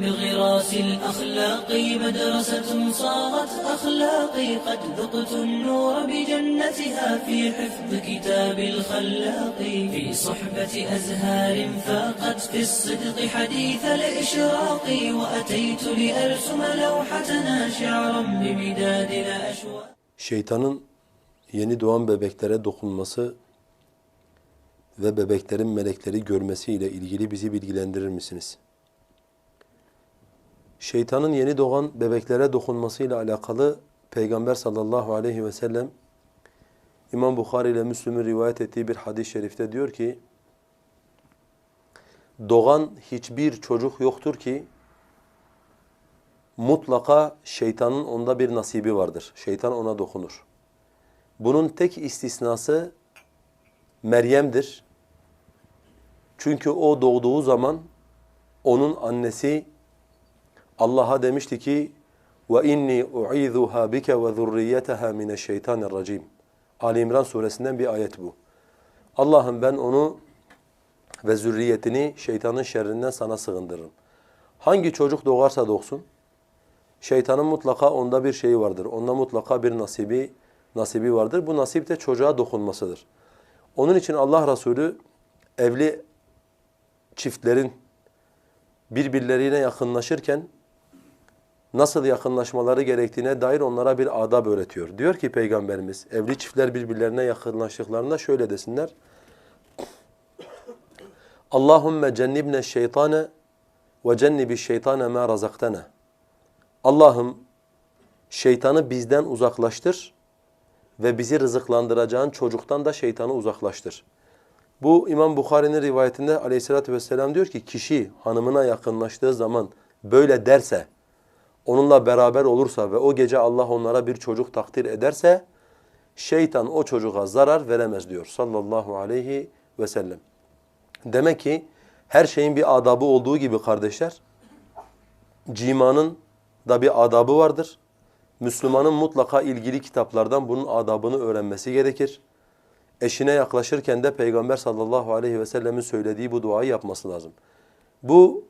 مدارس الأخلاق مدرسة صارت أخلاقي قد ذقت النور بجنتها في حفظ كتاب الخلاق في صحبة أزهار فاقت في الصدق حديث الإشراق وأتيت لأرسم لوحتنا شعرا بمداد الأشواق Şeytanın yeni doğan bebeklere dokunması ve bebeklerin melekleri görmesi ile ilgili bizi bilgilendirir misiniz? Şeytanın yeni doğan bebeklere dokunmasıyla alakalı Peygamber sallallahu aleyhi ve sellem İmam Bukhari ile Müslüm'ün rivayet ettiği bir hadis-i şerifte diyor ki doğan hiçbir çocuk yoktur ki mutlaka şeytanın onda bir nasibi vardır. Şeytan ona dokunur. Bunun tek istisnası Meryem'dir. Çünkü o doğduğu zaman onun annesi Allah'a demişti ki ve inni u'izuha bike ve zurriyetaha mineşşeytanirracim. Ali İmran suresinden bir ayet bu. Allah'ım ben onu ve zürriyetini şeytanın şerrinden sana sığındırırım. Hangi çocuk doğarsa doğsun, şeytanın mutlaka onda bir şeyi vardır. Onda mutlaka bir nasibi nasibi vardır. Bu nasip de çocuğa dokunmasıdır. Onun için Allah Resulü evli çiftlerin birbirlerine yakınlaşırken nasıl yakınlaşmaları gerektiğine dair onlara bir adab öğretiyor. Diyor ki Peygamberimiz, evli çiftler birbirlerine yakınlaştıklarında şöyle desinler. Allahümme cennibne şeytane ve cennibi şeytane ma razaktana. Allah'ım şeytanı bizden uzaklaştır ve bizi rızıklandıracağın çocuktan da şeytanı uzaklaştır. Bu İmam Bukhari'nin rivayetinde aleyhissalatü vesselam diyor ki kişi hanımına yakınlaştığı zaman böyle derse, onunla beraber olursa ve o gece Allah onlara bir çocuk takdir ederse şeytan o çocuğa zarar veremez diyor sallallahu aleyhi ve sellem. Demek ki her şeyin bir adabı olduğu gibi kardeşler, cimanın da bir adabı vardır. Müslümanın mutlaka ilgili kitaplardan bunun adabını öğrenmesi gerekir. Eşine yaklaşırken de Peygamber sallallahu aleyhi ve sellemin söylediği bu duayı yapması lazım. Bu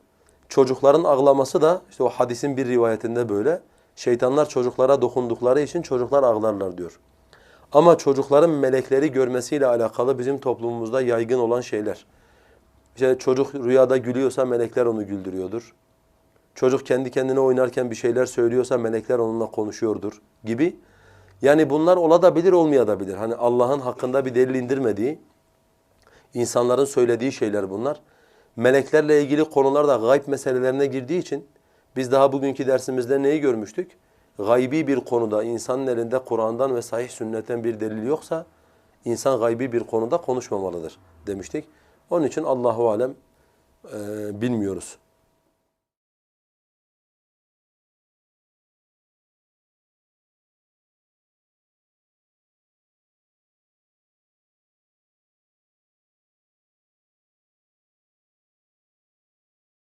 çocukların ağlaması da işte o hadisin bir rivayetinde böyle. Şeytanlar çocuklara dokundukları için çocuklar ağlarlar diyor. Ama çocukların melekleri görmesiyle alakalı bizim toplumumuzda yaygın olan şeyler. İşte çocuk rüyada gülüyorsa melekler onu güldürüyordur. Çocuk kendi kendine oynarken bir şeyler söylüyorsa melekler onunla konuşuyordur gibi. Yani bunlar olabilir olmayabilir. Hani Allah'ın hakkında bir delil indirmediği, insanların söylediği şeyler bunlar. Meleklerle ilgili konular da gayb meselelerine girdiği için biz daha bugünkü dersimizde neyi görmüştük? Gaybi bir konuda insanın elinde Kur'an'dan ve sahih sünnetten bir delil yoksa insan gaybi bir konuda konuşmamalıdır demiştik. Onun için Allahu alem e, bilmiyoruz.